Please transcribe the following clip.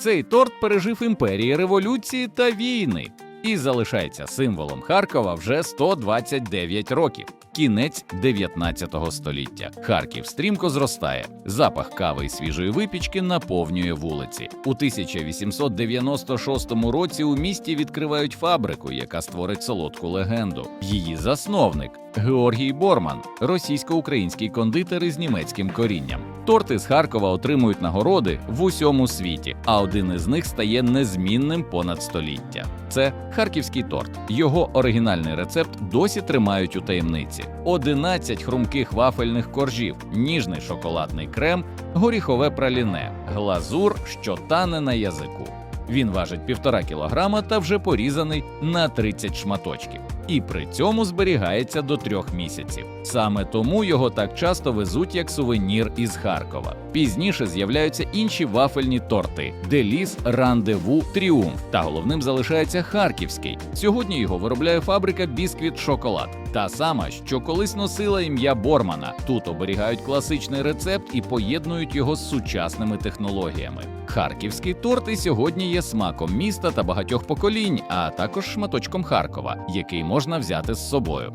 Цей торт пережив імперії, революції та війни і залишається символом Харкова вже 129 років. Кінець 19 століття. Харків стрімко зростає. Запах кави і свіжої випічки наповнює вулиці. У 1896 році у місті відкривають фабрику, яка створить солодку легенду. Її засновник Георгій Борман, російсько-український кондитер із німецьким корінням. Торти з Харкова отримують нагороди в усьому світі, а один із них стає незмінним понад століття. Це харківський торт. Його оригінальний рецепт досі тримають у таємниці: 11 хрумких вафельних коржів, ніжний шоколадний крем, горіхове праліне, глазур, що тане на язику. Він важить півтора кілограма та вже порізаний на 30 шматочків. І при цьому зберігається до трьох місяців. Саме тому його так часто везуть як сувенір із Харкова. Пізніше з'являються інші вафельні торти: Деліс, Рандеву, Тріумф. Та головним залишається харківський. Сьогодні його виробляє фабрика Бісквіт Шоколад. Та сама, що колись носила ім'я Бормана. Тут оберігають класичний рецепт і поєднують його з сучасними технологіями. Харківський торт і сьогодні є смаком міста та багатьох поколінь, а також шматочком Харкова, який можна взяти з собою.